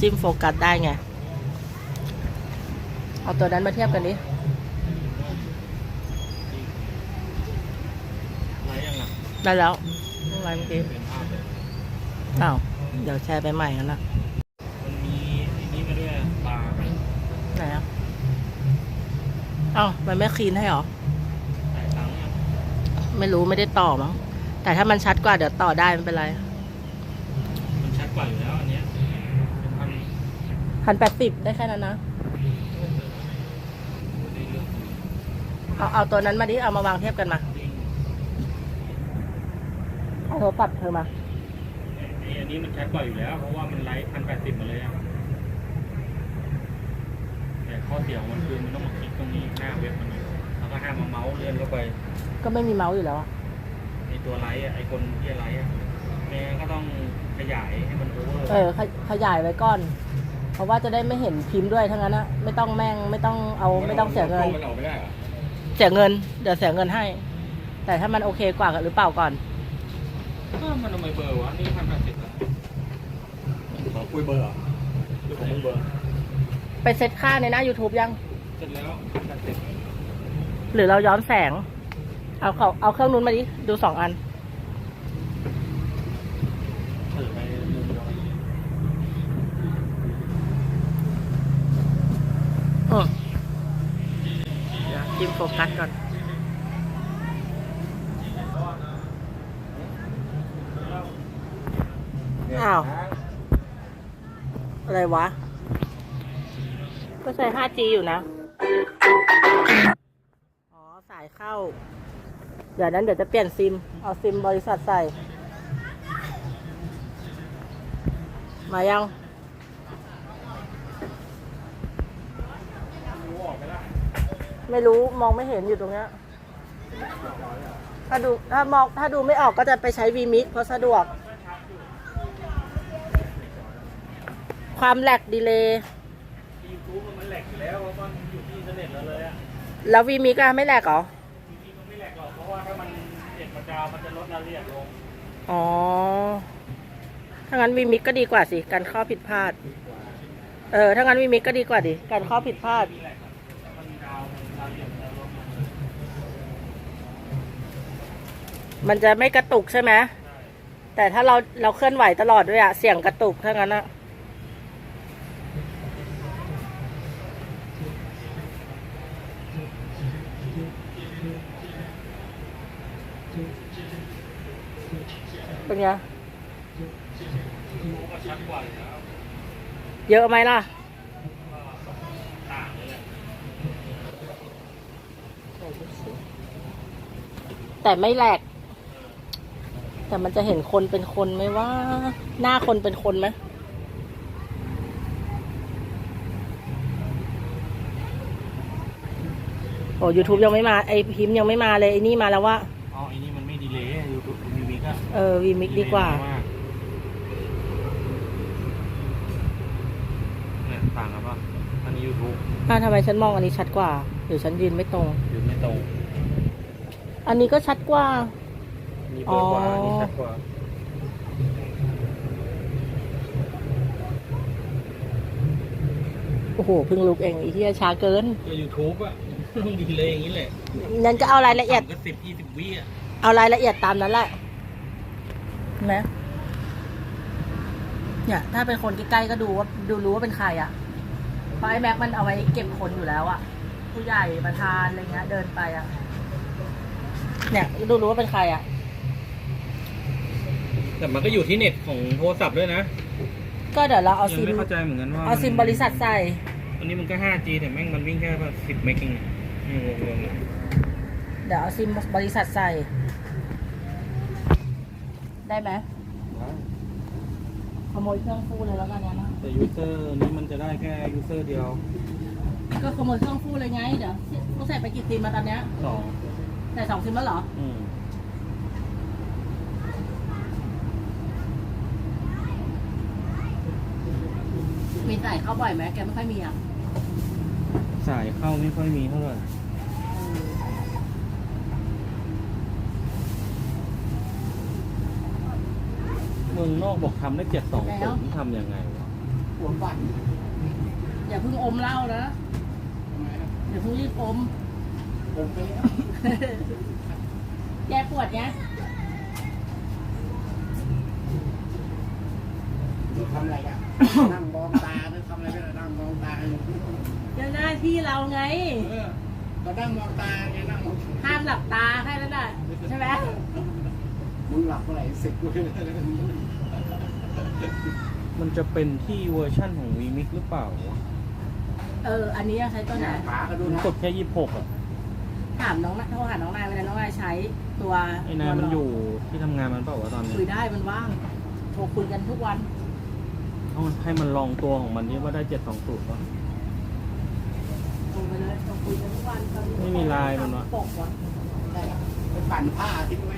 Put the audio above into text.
จิ้มโฟกัสได้ไง เอาตัวนั้นมาเทียบกันดิไรยังอะได้แล้วอะไรเมื่อกี้เอ้าว เดี๋ยวแชร์ไปใหม่กันนะมันมีนนี้มาด้วยปลาไหนอะอ้าวมันไม่คลีนให้หรอไม่รู้ไม่ได้ต่อมั้งแต่ถ้ามันชัดกว่าเดี๋ยวต่อได้ไม่เป็นไร มันชัดกว่าอยู่แล้วอันเนี้ยเป็นพัน พันแปดสิบได้แค่นั้นนะ เอาเอาตัวนั้นมาดิ เอามาวางเทียบกันมาเอาโทรศัพท์เธอมาไอ้อันนี้มันชัดกว่าอยู่แล้ว เพราะว่ามันไลฟ์พันแปดสิบมาเลยอะแต่ข้อเสียของมันคือมันต้องมาคลิกตรงนี้หน้าเว็บมันอยู่แล้วก็ห้ามมาเมาส์เลื่อนเข้าไปก็ไม่มีเมาส์อยู่แล้วอะในตัวไลฟ์อะไอคนที่ไลฟ์อะแม่งั้นก็ต้องขยายให้มันโอเวอร์ เออ ขยขยายไว้ก่อน เพราะว่าจะได้ไม่เห็นพิมพ์ด้วยทั้งนั้นนะไม่ต้องแม่งไม่ต้องเอาไม่ต้องเสียเงิน มันออกไม่ได้เหรอเสียเงิน เดี๋ยวเสียเงินให้ แต่ถ้ามันโอเคกว่าหรือเปล่าก่อน เออมันทำไมเบอร์วะ นี่พันแปดสิบแล้วขอคุยเบอร์เหรอหรือของมึงเบอร์ไปเซตค่าในหน้า YouTube ยัง เสร็จแล้วพันแปดสิบ หรือเราย้อนแสง เอาเขาเอาเครื่องนู้นมาดิ ดูสองอัน ถือไปมุมเดียวกัน อืมเดี๋ยวจิ้มโฟกัสก่อนอ้าว อะไรวะ ก็ใช้ 5G อยู่นะ อ๋อ สายเข้า เดี๋ยวนั้นเดี๋ยวจะเปลี่ยนซิม เอาซิมบริษัทใส่ มายัง ไม่รู้มองไม่เห็นอยู่ตรงเนี้ย ถ้าดูถ้ามองถ้าดูไม่ออกก็จะไปใช้ v m i x เพราะสะดวก ความแหลกดีเลย์ยูทูบมันแหลกอยู่แล้วเพราะมันอยู่ที่อินเทอร์เน็ตเราเลยอะแล้ว v m i x อะไม่แหลกเหรอจริงๆมันไม่แหลกหรอกเพราะว่าถ้ามันเน็ตมันดาวมันจะลดรายละเอียดลงอ๋อ ถ้างั้น v m i x ก็ดีกว่าสิ การข้อผิดพลาด เออ ถ้างั้น v m i x ก็ดีกว่าดิ การข้อผิดพลาด มีแหลกอะถ้ามันดาวมันรายละเอียดมันจะลดลง มันจะไม่กระตุกใช่ไหมแต่ถ้าเราเราเคลื่อนไหวตลอดด้วยอะเสียงกระตุกถ้างั้นอะเป็นไงเยอะไหมล่ะแต่ไม่แหลก แต่มันจะเห็นคนเป็นคนไหมว่า หน้าคนเป็นคนไหมโอ้ยูทูบยังไม่มา ไอพิมพ์ยังไม่มาเลยไอนี่มาแล้วว่าอ๋อไอ้นี่มันไม่ดีเลยยูทูบมีมิกอะเออวีมิกดีกว่าเนี่ยต่างกันปะอันนี้ยูทูบอ้าวทำไมฉันมองอันนี้ชัดกว่าหรือฉันยืนไม่ตรงยืนไม่ตรง อันนี้ก็ชัดกว่า มีเบอร์กว่าอ๋ออันนี้ชัดกว่าโอ้โหเพิ่งลุกเองไอีที่ช้าเกิน ก็ยูทูบอะต้องดีเลยอย่างนี้แหละงั้นก็เอารายละเอียดก็สิบยี่สิบวิอะเอารายละเอียดตามนั้นแหละเห็นไหมเนี่ย ถ้าเป็นคนใกล้ๆก็ดูว่าดูรู้ว่าเป็นใครอะ่ะ เพราะไอ้แม็กมันเอาไว้เก็บคนอยู่แล้วอะ่ะ ผู้ใหญ่ประธานอะไรเงี้ยเดินไปอะ่ะ เนี่ย ดูรู้ว่าเป็นใครอะ่ะ แต่มันก็อยู่ที่เน็ตของโทรศัพท์ด้วยนะก็เดี๋ยวเราเอายังซิม ไม่เข้าใจเหมือนกันว่าเอาซิมบริษัทใส่ อันนี้มันก็ 5G แต่แม่งมันวิ่งแค่สิบเมกเองนี่งงๆเลยเดี๋ยวเอาซิมบริษัทใส่ ได้ไหมขโมยเครื่องฟูเลยแล้วกันนะ แต่ยูเซอร์นี้มันจะได้แค่ยูเซอร์เดียวก็ขโมยเครื่องฟูเลยไง เดี๋ยวฟูใส่ไปกี่ซิมมาตอนเนี้ย สองใส่สองซิมแล้วเหรอ อืม มีใส่เข้าบ่อยไหมแกไม่ค่อยมีอะสายเข้าไม่ค่อยมีเท่าไหร่เมืองนอกบอกทำได้เจ็ดสองศูนย์ทำยังไงวะปวดฟันอย่าเพิ่งอมเหล้านะทำไมนะอย่าเพิ่งรีบอมผมไปแล้วแกปวดไงทำอะไรกันนั่ง ที่เราไง เออก็นั่งมองตาไงนั่งมองห้ามหลับตาแค่นั้นแหละใช่ไหมมึงหลับเมื่อไหร่เสร็จกูเลยมันจะเป็นที่เวอร์ชั่นของวีมิกหรือเปล่าเออ อันนี้ใช้ตัวไหนขาก็ดูผมนะกดแค่ยี่สิบหกอะถามน้องนายโทรหาน้องนายเวลาน้องนายใช้ตัวไอ้นายมันอยู่ที่ทำงานมันเปล่าวะตอนนี้คุยได้มันว่าง โทรคุยกันทุกวันเอาให้มันลองตัวของมันนี่ว่าได้เจ็ดสองสูตรป่ะโทร ไปเลยโทรคุยกันทุกวันตอนนี้ไม่มีไลน์มันวะปกวะได้ครับไปปั่นผ้าทิ้งไว้